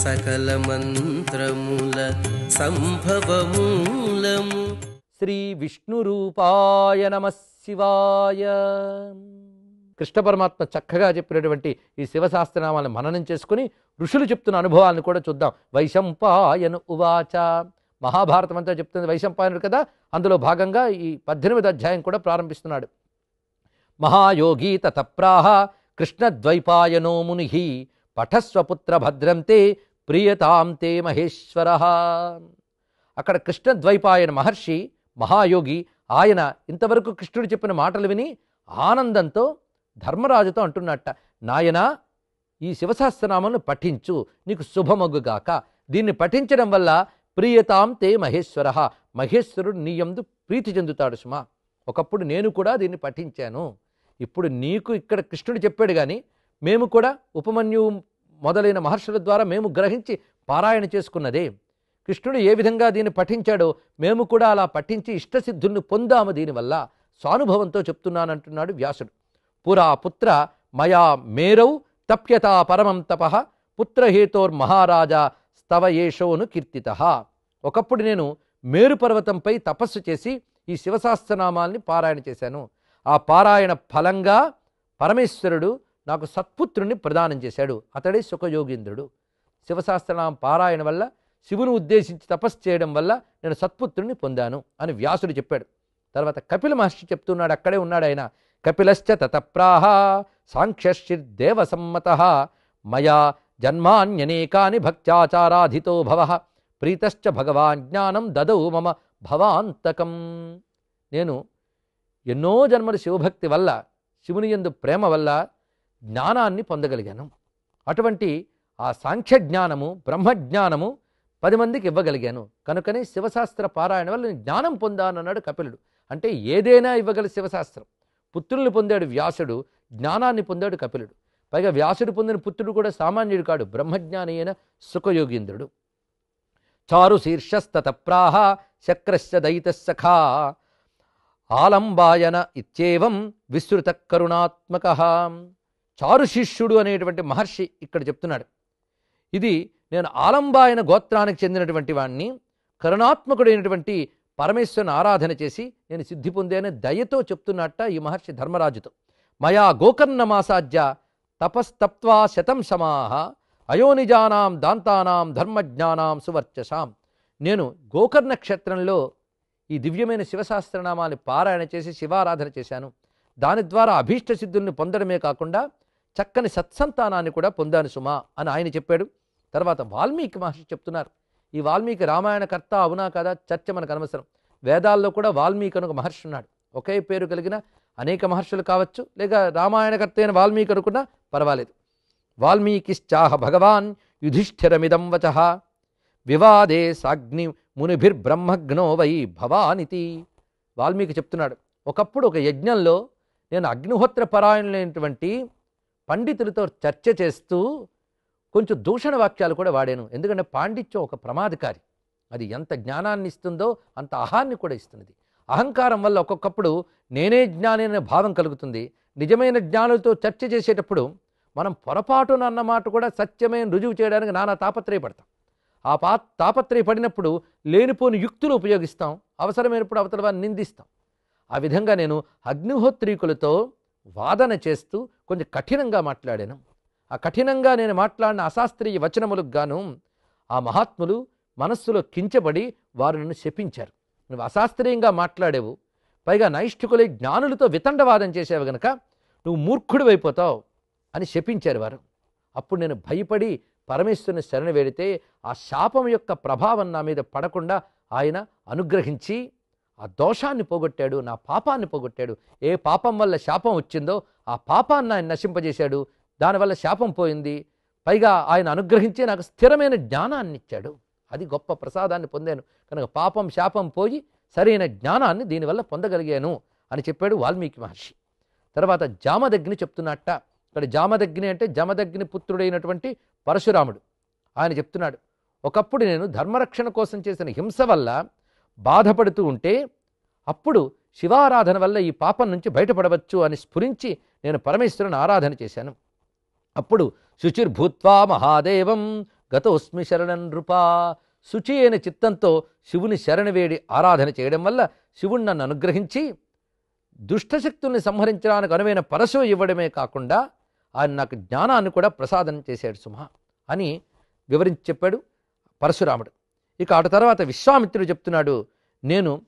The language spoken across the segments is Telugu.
సకల మంత్రముల సంభవమూలము. శ్రీ విష్ణురూపాయ నమ శివాయ. కృష్ణ పరమాత్మ చక్కగా చెప్పినటువంటి ఈ శివశాస్త్రనామాలను మననం చేసుకుని ఋషులు చెప్తున్న అనుభవాలను కూడా చూద్దాం. వైశంపాయను ఉవాచ. మహాభారతం అంతా చెప్తుంది వైశంపాయనుడు కదా? అందులో భాగంగా ఈ పద్దెనిమిది అధ్యాయం కూడా ప్రారంభిస్తున్నాడు. మహాయోగి తతప్రాహ కృష్ణద్వైపాయనో ముని పఠస్వపుత్ర భద్రంతే ప్రియతాం తే మహేశ్వర. అక్కడ కృష్ణద్వైపాయన మహర్షి మహాయోగి ఆయన ఇంతవరకు కృష్ణుడు చెప్పిన మాటలు విని ఆనందంతో ధర్మరాజుతో అంటున్నట్ట నాయనా ఈ శివశాస్త్రనామను పఠించు నీకు శుభమగుగాక. దీన్ని పఠించడం వల్ల ప్రియతాం తే మహేశ్వర. మహేశ్వరుడు నీ యందు ప్రీతి చెందుతాడు సుమా. ఒకప్పుడు నేను కూడా దీన్ని పఠించాను. ఇప్పుడు నీకు ఇక్కడ కృష్ణుడు చెప్పాడు కానీ మేము కూడా ఉపమన్యు మొదలైన మహర్షుల ద్వారా మేము గ్రహించి పారాయణ చేసుకున్నదే. కృష్ణుడు ఏ విధంగా దీన్ని పఠించాడో మేము కూడా అలా పఠించి ఇష్టసిద్ధుల్ని పొందాము దీనివల్ల సానుభవంతో చెప్తున్నానంటున్నాడు వ్యాసుడు. పురా పుత్ర మయా మేరౌ తప్యతా పరమం తప పుత్రహేతోర్మహారాజా స్తవ కీర్తిత. ఒకప్పుడు నేను మేరు పర్వతంపై తపస్సు చేసి ఈ శివశాస్త్రనామాల్ని పారాయణ చేశాను. ఆ పారాయణ ఫలంగా పరమేశ్వరుడు నాకు సత్పుత్రుని ప్రదానం చేశాడు. అతడే సుఖయోగీంద్రుడు. శివశాస్త్రనామ పారాయణ వల్ల శివుని ఉద్దేశించి తపస్సు చేయడం వల్ల నేను సత్పుత్రుని పొందాను అని వ్యాసుడు చెప్పాడు. తర్వాత కపిల మహర్షి చెప్తున్నాడు అక్కడే ఉన్నాడు ఆయన. కపిలశ్చ తతప్రాహ సాంఖ్యశిర్దేవ సమ్మత మయా జన్మాన్యనేకాని భక్త్యాచారాధితో భవ ప్రీతశ్చ భగవాన్ జ్ఞానం దదౌ మమ భవాంతకం. నేను ఎన్నో జన్మల శివభక్తి వల్ల శివుని యందు ప్రేమ వల్ల జ్ఞానాన్ని పొందగలిగాను. అటువంటి ఆ సాంఖ్య జ్ఞానము బ్రహ్మజ్ఞానము పది మందికి ఇవ్వగలిగాను. కనుకనే శివశాస్త్ర పారాయణ వల్ల నేను జ్ఞానం పొందానన్నాడు కపిలుడు. అంటే ఏదైనా ఇవ్వగల శివశాస్త్రం. పుత్రుల్ని పొందాడు వ్యాసుడు జ్ఞానాన్ని పొందాడు కపిలుడు. పైగా వ్యాసుడు పొందిన పుత్రుడు కూడా సామాన్యుడు కాడు బ్రహ్మజ్ఞాని అయిన సుఖయోగీంద్రుడు. చారు శీర్షస్తతప్రాహ శక్రశ్చ దయితసఖా ఆలంబాయన ఇత్యేవం విస్తృత కరుణాత్మక. చారు శిష్యుడు అనేటువంటి మహర్షి ఇక్కడ చెప్తున్నాడు. ఇది నేను ఆలంబాయన గోత్రానికి చెందినటువంటి వాణ్ణి కరుణాత్మకుడైనటువంటి పరమేశ్వరుని ఆరాధన చేసి నేను సిద్ధి పొందేనే దయతో చెప్తున్నట్ట ఈ మహర్షి ధర్మరాజుతో. మయా గోకర్ణమాసాధ్య తపస్తప్వా శతం సమాహ అయోనిజానాం దాంతానాం ధర్మజ్ఞానాం సువర్చసాం. నేను గోకర్ణ క్షేత్రంలో ఈ దివ్యమైన శివశాస్త్రనామాన్ని పారాయణ చేసి శివారాధన చేశాను. దాని ద్వారా అభీష్ట సిద్ధుల్ని పొందడమే కాకుండా చక్కని సత్సంతానాన్ని కూడా పొందాను సుమా అని ఆయన చెప్పాడు. తర్వాత వాల్మీకి మహర్షి చెప్తున్నారు. ఈ వాల్మీకి రామాయణ కర్త అవునా కదా? చర్చ మనకు అనవసరం. వేదాల్లో కూడా వాల్మీకి అని ఒక మహర్షి ఉన్నాడు. ఒకే పేరు కలిగిన అనేక మహర్షులు కావచ్చు లేక రామాయణకర్త అయిన వాల్మీకి అనుకున్నా పర్వాలేదు. వాల్మీకిశ్చాహ భగవాన్ యుధిష్ఠిరమిదం వచ. వివాదే సాగ్ని మునిభిర్బ్రహ్మగ్నో వై భవానితి. వాల్మీకి చెప్తున్నాడు. ఒకప్పుడు ఒక యజ్ఞంలో నేను అగ్నిహోత్ర పరాయణులైనటువంటి పండితులతో చర్చ చేస్తూ కొంచెం దూషణ వాక్యాలు కూడా వాడాను. ఎందుకంటే పాండిత్యం ఒక ప్రమాదకారి. అది ఎంత జ్ఞానాన్ని ఇస్తుందో అంత అహాన్ని కూడా ఇస్తున్నది. అహంకారం వల్ల ఒక్కొక్కప్పుడు నేనే జ్ఞాని అనే భావం కలుగుతుంది. నిజమైన జ్ఞానులతో చర్చ చేసేటప్పుడు మనం పొరపాటున అన్న మాట కూడా సత్యమైన రుజువు చేయడానికి నానా తాపత్రయపడతాం. ఆ పా తాపత్రయపడినప్పుడు లేనిపోని యుక్తులు ఉపయోగిస్తాం. అవసరమైనప్పుడు అవతల వారిని నిందిస్తాం. ఆ విధంగా నేను అగ్నిహోత్రీకులతో వాదన చేస్తూ కొంచెం కఠినంగా మాట్లాడాను. ఆ కఠినంగా నేను మాట్లాడిన అశాస్త్రీయ వచనములకు గాను ఆ మహాత్ములు మనస్సులో కించబడి వారు నన్ను శపించారు. నువ్వు అశాస్త్రీయంగా మాట్లాడేవు. పైగా నైష్ఠికులై జ్ఞానులతో వితండవాదం చేసేవి గనక నువ్వు మూర్ఖుడు అయిపోతావు అని శపించారు వారు. అప్పుడు నేను భయపడి పరమేశ్వరుని శరణ వేడితే ఆ శాపం యొక్క ప్రభావం నా మీద పడకుండా ఆయన అనుగ్రహించి ఆ దోషాన్ని పోగొట్టాడు నా పాపాన్ని పోగొట్టాడు. ఏ పాపం వల్ల శాపం వచ్చిందో ఆ పాపాన్ని ఆయన నశింపజేశాడు. దానివల్ల శాపం పోయింది. పైగా ఆయన అనుగ్రహించి నాకు స్థిరమైన జ్ఞానాన్ని ఇచ్చాడు. అది గొప్ప ప్రసాదాన్ని పొందాను. కనుక పాపం శాపం పోయి సరైన జ్ఞానాన్ని దీనివల్ల పొందగలిగాను అని చెప్పాడు వాల్మీకి మహర్షి. తర్వాత జామదగ్ని చెప్తున్నట్ట. ఇక్కడ జామదగ్ని అంటే జమదగ్ని పుత్రుడైనటువంటి పరశురాముడు. ఆయన చెప్తున్నాడు ఒకప్పుడు నేను ధర్మరక్షణ కోసం చేసిన హింస వల్ల బాధపడుతూ ఉంటే అప్పుడు శివారాధన వల్ల ఈ పాపం నుంచి బయటపడవచ్చు అని స్ఫురించి నేను పరమేశ్వరుని ఆరాధన చేశాను. అప్పుడు శుచిర్భూత్వా మహాదేవం గతోస్మి శరణం నృపా. శుచి అయిన చిత్తంతో శివుని శరణవేడి ఆరాధన చేయడం వల్ల శివుణ్ణి నన్ను అనుగ్రహించి దుష్టశక్తుల్ని సంహరించడానికి అనువైన పరశువు ఇవ్వడమే కాకుండా ఆయన నాకు జ్ఞానాన్ని కూడా ప్రసాదం చేశాడు సుమ అని వివరించి చెప్పాడు పరశురాముడు. ఇక అటు తర్వాత విశ్వామిత్రుడు చెప్తున్నాడు నేను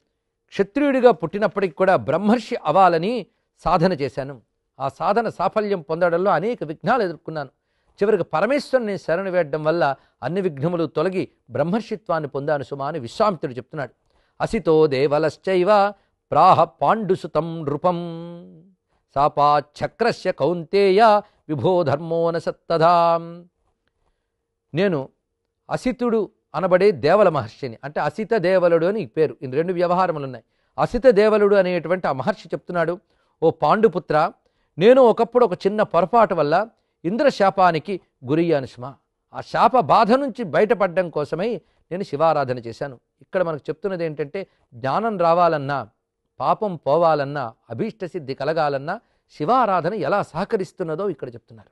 క్షత్రియుడిగా పుట్టినప్పటికి కూడా బ్రహ్మర్షి అవ్వాలని సాధన చేశాను. ఆ సాధన సాఫల్యం పొందడంలో అనేక విఘ్నాలు ఎదుర్కొన్నాను. చివరికి పరమేశ్వరుని శరణు వేయడం వల్ల అన్ని విఘ్నములు తొలగి బ్రహ్మర్షిత్వాన్ని పొందాను సుమా అని విశ్వామిత్రుడు చెప్తున్నాడు. అసితో దేవలశ్చైవ ప్రాహ పాండుసుతం నృపం సాపాచక్రస్య కౌంతేయ విభో ధర్మోనసత్తదా నేను అసితుడు అనబడే దేవల మహర్షిని అంటే అసిత దేవలుడు అని పేరు. ఈ రెండు వ్యవహారములు ఉన్నాయి అసిత దేవలుడు అనేటువంటి ఆ మహర్షి చెప్తున్నాడు ఓ పాండుపుత్ర నేను ఒకప్పుడు ఒక చిన్న పొరపాటు వల్ల ఇంద్రశాపానికి గురయ్యాను సుమా. ఆ శాప బాధ నుంచి బయటపడడం కోసమై నేను శివారాధన చేశాను. ఇక్కడ మనకు చెప్తున్నది ఏంటంటే జ్ఞానం రావాలన్నా పాపం పోవాలన్నా అభీష్ట సిద్ధి కలగాలన్నా శివారాధన ఎలా సహకరిస్తున్నదో ఇక్కడ చెప్తున్నారు.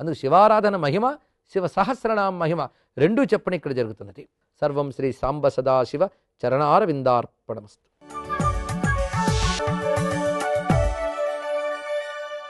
అందుకు శివారాధన మహిమ శివ సహస్రనామ మహిమ రెండూ చెప్పని ఇక్కడ జరుగుతున్నది. సర్వం శ్రీ సాంబ సదాశివ చరణారవిందార్పణమస్తు.